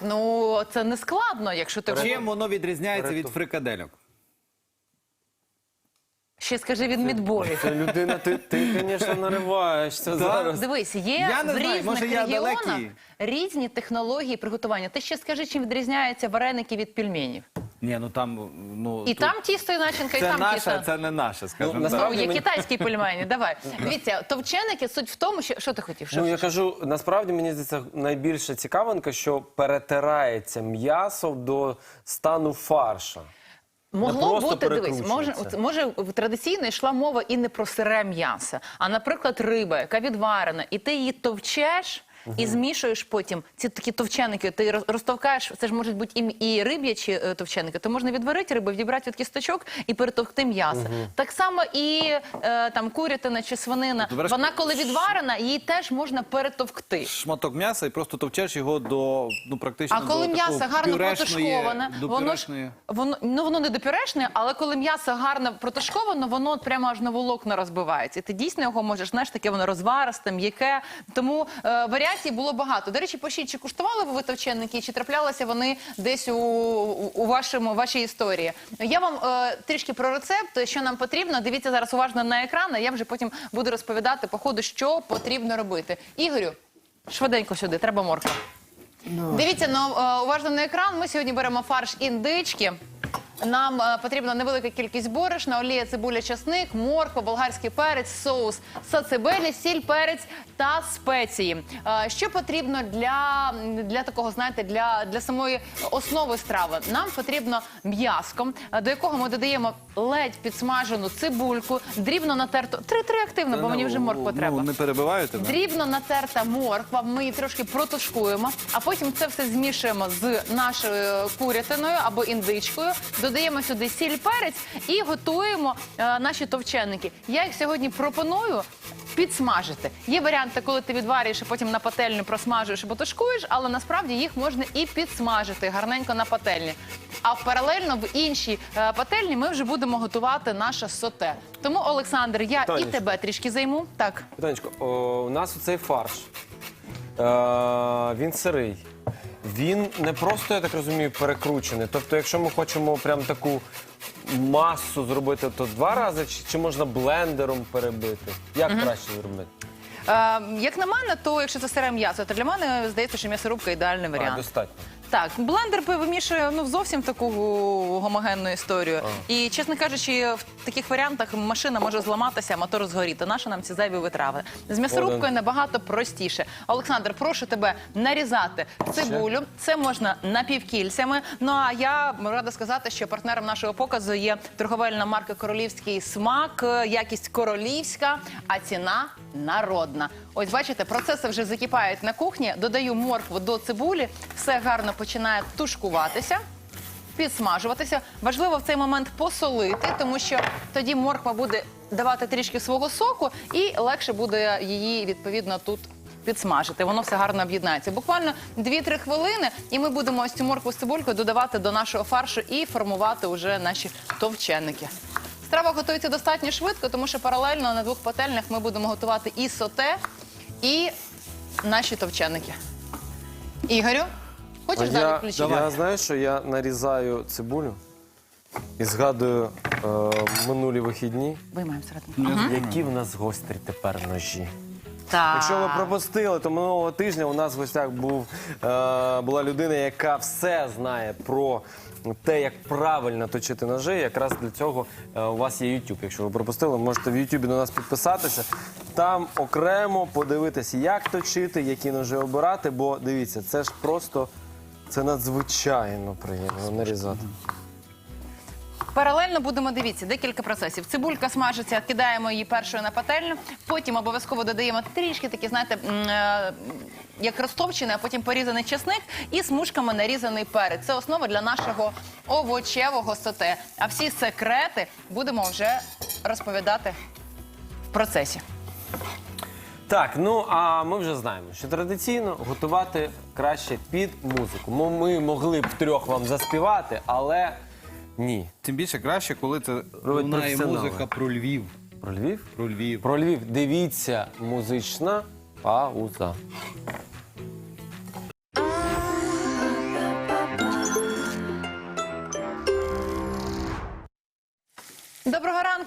ну це не складно, якщо ти Чим воно відрізняється від фрикадельок? ще скажи від мідборів. Це людина, ти, ти, звісно, нариваєшся зараз. Дивись, є Я не в знаю, різних може, я регіонах далекий. різні технології приготування. Ти ще скажи, чим відрізняються вареники від пельменів. Ні, ну там ну І тут- там тісто і начинка, і це там наше, тісто. це не наше, скажімо Ну, так. О, є мені- китайські пельмені. Давай. Дивіться, товченики суть в тому, що що ти хотів? Що? Ну я кажу, насправді мені здається, найбільша цікавинка, що перетирається м'ясо до стану фарша. Могло просто бути, дивись, може, перекручується. от, може в- традиційно йшла мова і не про сире м'ясо, а, наприклад, риба, яка відварена, і ти її товчеш. І змішуєш потім ці такі товченики, ти роз- розтовкаєш, це ж можуть бути і, і риб'ячі е, товченики, то можна відварити рибу, відібрати від кісточок і перетовкти м'ясо. Так само і е, там курятина чи свинина, Ти береш- вона коли відварена, її теж можна перетовкти. Шматок м'яса і просто товчеш його до ну практично А коли до м'ясо такого гарно пюрешної- протушковане, до воно ж пюрешної. воно ну воно не до пюрешне, але коли м'ясо гарно протушковано, воно от прямо аж на волокна розбивається. І ти дійсно його можеш, знаєш, таке воно розваристе, м'яке. Тому е, варіацій було багато. До речі, пишіть, чи куштували ви витовченники, чи траплялися вони десь у, у, вашому вашій історії? Я вам е, трішки про рецепт, що нам потрібно. Дивіться зараз уважно на екран. а Я вже потім буду розповідати по ходу, що потрібно робити. Ігорю, швиденько сюди, треба морква. Дивіться ну, е, уважно на екран. Ми сьогодні беремо фарш індички. Нам е, потрібна невелика кількість борошна, олія, цибуля, часник, морква, болгарський перець, соус, сацебелі, сіль, перець та спеції. Е, що потрібно для, для такого, знаєте, для, для самої основи страви? Нам потрібно м'яско, е, до якого ми додаємо ледь підсмажену цибульку, дрібно натерту. Три-три активно, бо мені вже морква ну, треба. Не перебиваю тебе? Дрібно натерта морква, ми її трошки протушкуємо, а потім це все змішуємо з нашою курятиною або індичкою. Додаємо сюди сіль, перець і готуємо е, наші товченики. Я їх сьогодні пропоную підсмажити. Є варіанти, коли ти відварюєш і потім на пательню просмажуєш або тушкуєш, але насправді їх можна і підсмажити гарненько на пательні. А паралельно в іншій е, пательні ми вже будемо готувати наше соте. Тому, Олександр, я і тебе трішки займу. Так. Питанечко, о, у нас оцей фарш. Е, він сирий. Він не просто, я так розумію, перекручений. Тобто, якщо ми хочемо прям таку масу зробити, то два рази, чи, чи можна блендером перебити? Як краще зробити? Е, як на мене, то якщо це сире м'ясо, то для мене здається, що м'ясорубка ідеальний А, варіант. достатньо. Так, блендер вимішує ну зовсім таку гомогенну історію. І чесно кажучи, в таких варіантах машина може зламатися, а мотор згоріти. Наша нам ці зайві витрави. З м'ясорубкою набагато простіше. Олександр, прошу тебе нарізати цибулю. Це можна напівкільцями. Ну а я рада сказати, що партнером нашого показу є торговельна марка Королівський смак, якість королівська, а ціна народна. Ось бачите, процеси вже закипають на кухні. Додаю моркву до цибулі, все гарно починає тушкуватися. Підсмажуватися. Важливо в цей момент посолити, тому що тоді морква буде давати трішки свого соку, і легше буде її відповідно тут підсмажити. Воно все гарно об'єднається. Буквально 2-3 хвилини, і ми будемо ось цю моркву з цибулькою додавати до нашого фаршу і формувати вже наші товченики. Страва готується достатньо швидко, тому що паралельно на двох пательнях ми будемо готувати і соте, і наші товченики. Ігорю, хочеш далі я, включити? я знаю, що я нарізаю цибулю і згадую е, минулі вихідні, Виймаємо середину. які в нас гострі тепер ножі. Так. Якщо ви пропустили, то минулого тижня у нас в гостях був, е, була людина, яка все знає про те, як правильно точити ножи. Якраз для цього е, у вас є YouTube. Якщо ви пропустили, можете в YouTube до нас підписатися. Там окремо подивитися, як точити, які ножи обирати. Бо дивіться, це ж просто це надзвичайно приємно нарізати. Паралельно будемо дивіться декілька процесів. Цибулька смажиться, кидаємо її першою на пательню. Потім обов'язково додаємо трішки такі, знаєте, е, як розтопчений, а потім порізаний чесник і смужками нарізаний перець. Це основа для нашого овочевого соте. А всі секрети будемо вже розповідати в процесі. Так, ну а ми вже знаємо, що традиційно готувати краще під музику. Мо- Ми могли б трьох вам заспівати, але ні. Тим більше краще, коли це лунає професіонали. музика про Львів. Про Львів? Про Львів. Про Львів. Дивіться, музична пауза.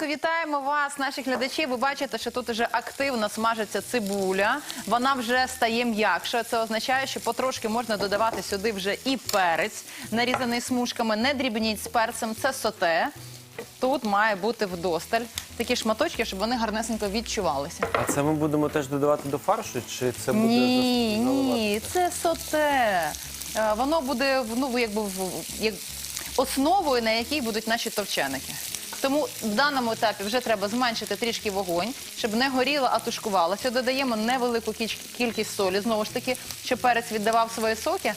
Ранку, вітаємо вас, наші глядачі. Ви бачите, що тут вже активно смажиться цибуля. Вона вже стає м'якша. Це означає, що потрошки можна додавати сюди вже і перець, нарізаний смужками. Не дрібніть з перцем, це соте. Тут має бути вдосталь такі шматочки, щоб вони гарнесенько відчувалися. А це ми будемо теж додавати до фаршу, чи це буде Ні, зас- ні, це соте. Е, Воно буде ну, якби, в- як основою, на якій будуть наші товченики. Тому в даному етапі вже треба зменшити трішки вогонь, щоб не горіло, а тушкувалося. Додаємо невелику кількість солі, знову ж таки, щоб перець віддавав свої соки.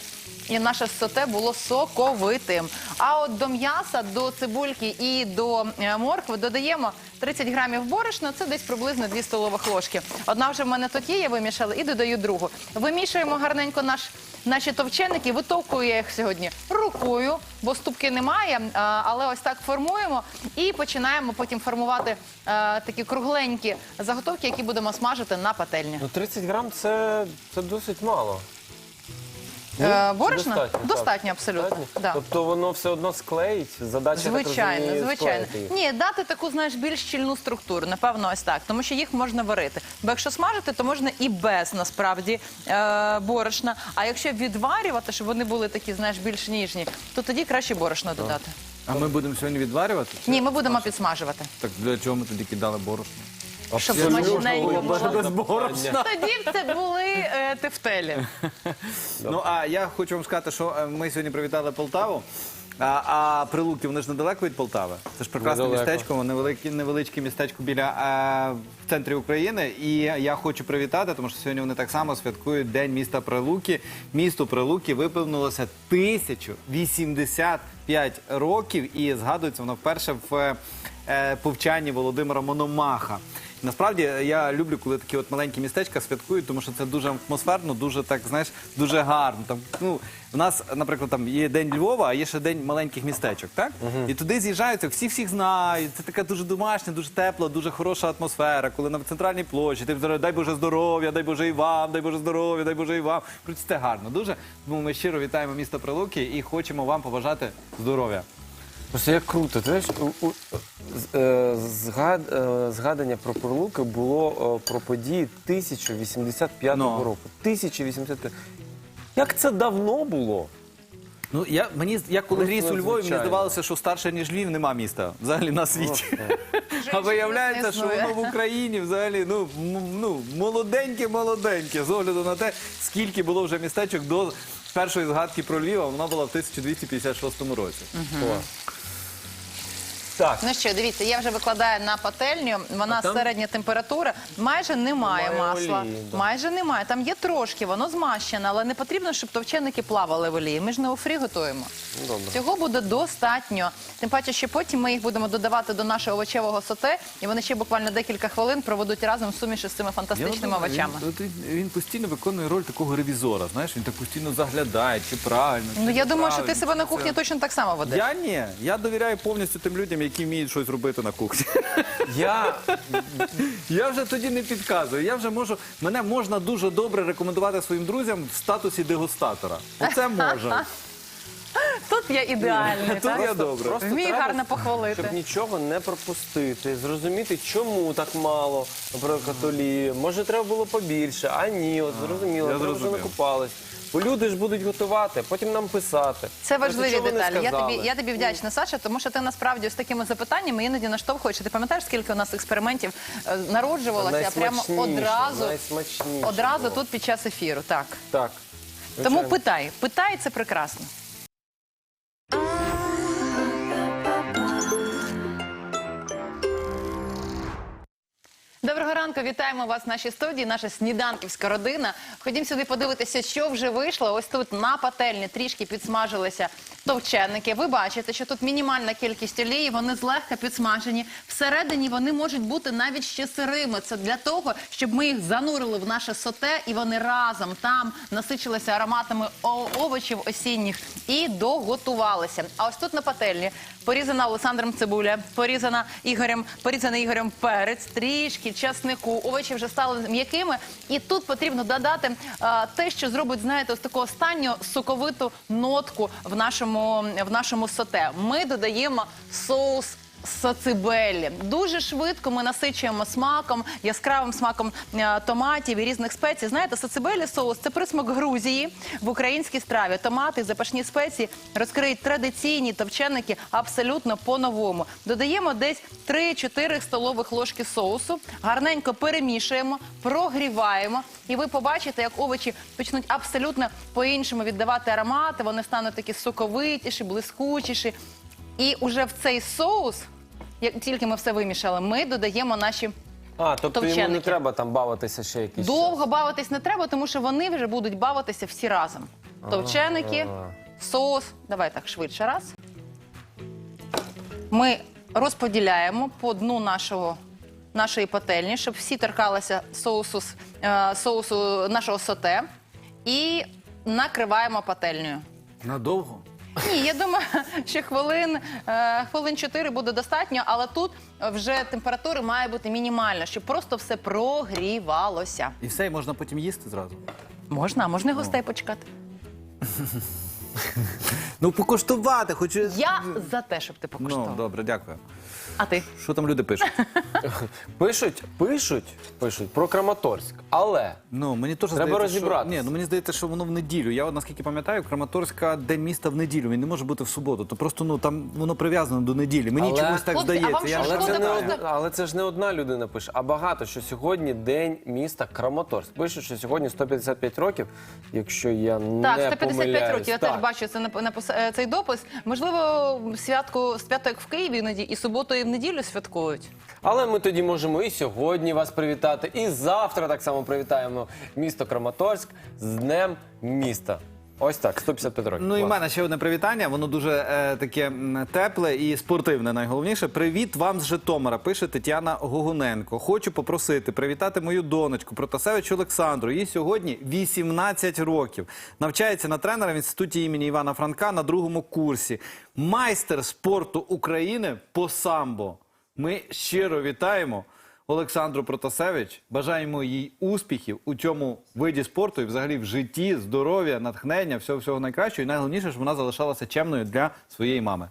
І наше соте було соковитим. А от до м'яса, до цибульки і до е, моркви додаємо 30 грамів борошна, це десь приблизно 2 столових ложки. Одна вже в мене тут є, я вимішала, і додаю другу. Вимішуємо гарненько наш, наші товченики, витовкує їх сьогодні рукою, бо ступки немає, але ось так формуємо і починаємо потім формувати такі кругленькі заготовки, які будемо смажити на пательні. Ну 30 грам це, це досить мало. Е, борошна? Достатньо, так? Достатньо, абсолютно, Достатньо? да. Тобто воно все одно склеїть? Задача так Звичайно, розумію, звичайно. склеїти їх. Ні, дати таку, знаєш, більш щільну структуру, напевно, ось так, тому що їх можна варити. Бо якщо смажити, то можна і без насправді е, борошна. А якщо відварювати, щоб вони були такі, знаєш, більш ніжні, то тоді краще борошно додати. А ми будемо сьогодні відварювати? Ні, ми будемо підсмажувати. Так для чого ми тоді кидали борошно? Щоб смачненько було. без. Тоді це були е, тефтелі. Ну а я хочу вам сказати, що е, ми сьогодні привітали Полтаву. А, а Прилуки, вони ж недалеко від Полтави. Це ж прекрасне Недалеко. містечко, невелике, невеличке містечко біля е, в центрі України. І я хочу привітати, тому що сьогодні вони так само святкують День міста Прилуки. Місту Прилуки виповнилося 1085 років, і згадується воно вперше в е, повчанні Володимира Мономаха. Насправді я люблю, коли такі от маленькі містечка святкують, тому що це дуже атмосферно, дуже так, знаєш, дуже гарно. Там ну в нас, наприклад, там є день Львова, а є ще день маленьких містечок, так? І туди з'їжджаються, всі всіх знають. Це така дуже домашня, дуже тепла, дуже хороша атмосфера. Коли на центральній площі ти дай Боже здоров'я, дай Боже і вам, дай Боже здоров'я, дай Боже і вам. Це гарно. Дуже тому ми щиро вітаємо місто Прилуки і хочемо вам побажати здоров'я. Просто як круто. Ти знаєш, у- у- з- е, згад- е, згадання про Прилуки було е, про події 1085 Ну. року. 1085. Як це давно було? Ну я мені я коли Просто ріс у Львові, мені здавалося, що старше ніж Львів нема міста взагалі на світі. А виявляється, що воно в Україні взагалі ну, м- ну молоденьке, молоденьке. З огляду на те, скільки було вже містечок до першої згадки про Львів, а вона була в 1256 році. Клас. Так. Ну що, дивіться, я вже викладаю на пательню. Вона А там? середня температура. Майже немає Немає масла. олії, да. Майже немає. Там є трошки, воно змащене, але не потрібно, щоб товченики плавали в олії. Ми ж не у фрі готуємо. Ну, Добре. Цього буде достатньо. Тим паче, що потім ми їх будемо додавати до нашого овочевого соте, і вони ще буквально декілька хвилин проведуть разом в суміші з цими фантастичними думаю, овочами. Він, от він, він постійно виконує роль такого ревізора. Знаєш, він так постійно заглядає, чи правильно. Ну я думаю, що ти себе на чи кухні це- точно так само ведеш. Я ні. Я довіряю повністю тим людям, які вміють щось робити на кухні. Я Я вже тоді не підказую. Я вже можу. Мене можна дуже добре рекомендувати своїм друзям в статусі дегустатора. Оце можна. Тут я ідеальний. Тут так? я добре. просто Вмію треба, гарно похвалити. Щоб нічого не пропустити, зрозуміти, чому так мало, наприклад, олії. Може, треба було побільше, а ні, от зрозуміло, я треба вже зрозумів. накупались. Бо люди ж будуть готувати, потім нам писати. Це важливі чого деталі. Я тобі, я тобі вдячна, Саша, тому що ти насправді з такими запитаннями іноді наштовхуєш. Ти пам'ятаєш, скільки у нас експериментів е, народжувалося прямо Найсмачніше, одразу, одразу було. тут під час ефіру. Так. Так. Тому звичайно. питай, питай, це прекрасно. Доброго ранку, вітаємо вас в нашій студії, наша сніданківська родина. Ходім сюди подивитися, що вже вийшло. Ось тут на пательні трішки підсмажилися товченики. Ви бачите, що тут мінімальна кількість олії, вони злегка підсмажені. Всередині вони можуть бути навіть ще сирими. Це для того, щоб ми їх занурили в наше соте, і вони разом там насичилися ароматами овочів осінніх і доготувалися. А ось тут на пательні порізана Олександром цибуля, порізана Ігорем, порізаний Ігорем перець, трішки часнику. Овочі вже стали м'якими. І тут потрібно додати те, що зробить, знаєте, ось таку останню соковиту нотку в нашому, в нашому соте. Ми додаємо соус Сацибелі. Дуже швидко ми насичуємо смаком, яскравим смаком е, томатів і різних спецій. Знаєте, сацибелі соус це присмак Грузії в українській страві. Томати, запашні спеції розкриють традиційні товченики абсолютно по-новому. Додаємо десь 3-4 столових ложки соусу, гарненько перемішуємо, прогріваємо, і ви побачите, як овочі почнуть абсолютно по-іншому віддавати аромати. Вони стануть такі соковитіші, блискучіші. І уже в цей соус, як тільки ми все вимішали, ми додаємо наші А, тобто йому не Товченики. треба там бавитися ще якийсь довго бавитись не треба, тому що вони вже будуть бавитися всі разом. Товченики, соус. Давай так швидше раз. Ми розподіляємо по дну нашого. Нашої пательні, щоб всі торкалися соусу, з- е, соусу нашого соте, і накриваємо пательнею. Надовго? Ні, я думаю, що хвилин, е, хвилин 4 буде достатньо, але тут вже температура має бути мінімальна, щоб просто все прогрівалося. І все, і можна потім їсти зразу. Можна, а можна і гостей почекати. Ну, покуштувати, хочу. Я за те, щоб ти Ну, добре, дякую. А ти? Що там люди пишуть? Пишуть, пишуть, пишуть про Краматорськ, але Ну, мені теж Треба здається, розібратися. Що... Ні, ну мені здається, що воно в неділю. Я от наскільки пам'ятаю, Краматорська день міста в неділю. Він не може бути в суботу. То просто ну там воно прив'язано до неділі. Мені Але- чомусь так Хлопці, а здається. вам Я що, Але шкода це, не просто? одна, але це ж не одна людина пише, а багато, що сьогодні день міста Краматорськ. Пишуть, що сьогодні 155 років, якщо я не Так, 155 помиляюсь. років. Я Так. теж бачу це на, на е, цей допис. Можливо, святку свято як в Києві іноді, і суботу, і в неділю святкують. Але ми тоді можемо і сьогодні вас привітати, і завтра так само привітаємо місто Краматорськ з Днем міста. Ось так, 155 років. Ну і в мене ще одне привітання. Воно дуже е, таке м, тепле і спортивне. Найголовніше. Привіт вам з Житомира. Пише Тетяна Гогуненко. Хочу попросити привітати мою донечку Протасевич Олександру. Їй сьогодні 18 років. Навчається на тренера в інституті імені Івана Франка на другому курсі. Майстер спорту України по самбо. Ми щиро вітаємо. Олександру Протасевич. Бажаємо їй успіхів у цьому виді спорту і взагалі в житті, здоров'я, натхнення, всього всього найкращого. І найголовніше, щоб вона залишалася чемною для своєї мами.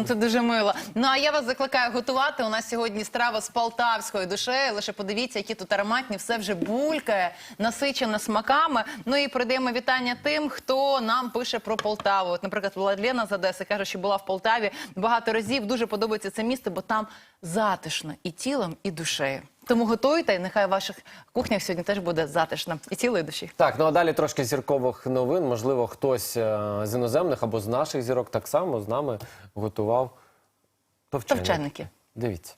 М, Це дуже мило. Ну а я вас закликаю готувати. У нас сьогодні страва з полтавською душею. Лише подивіться, які тут ароматні, все вже булькає, насичено смаками. Ну і передаємо вітання тим, хто нам пише про Полтаву. От, наприклад, Владлена з Одеси каже, що була в Полтаві багато разів. Дуже подобається це місто, бо там затишно і тілом, і душею. Тому готуйте, і нехай в ваших кухнях сьогодні теж буде затишно і цілої душі. Так, ну а далі трошки зіркових новин. Можливо, хтось е, з іноземних або з наших зірок так само з нами готував товченики. Товченики. Дивіться.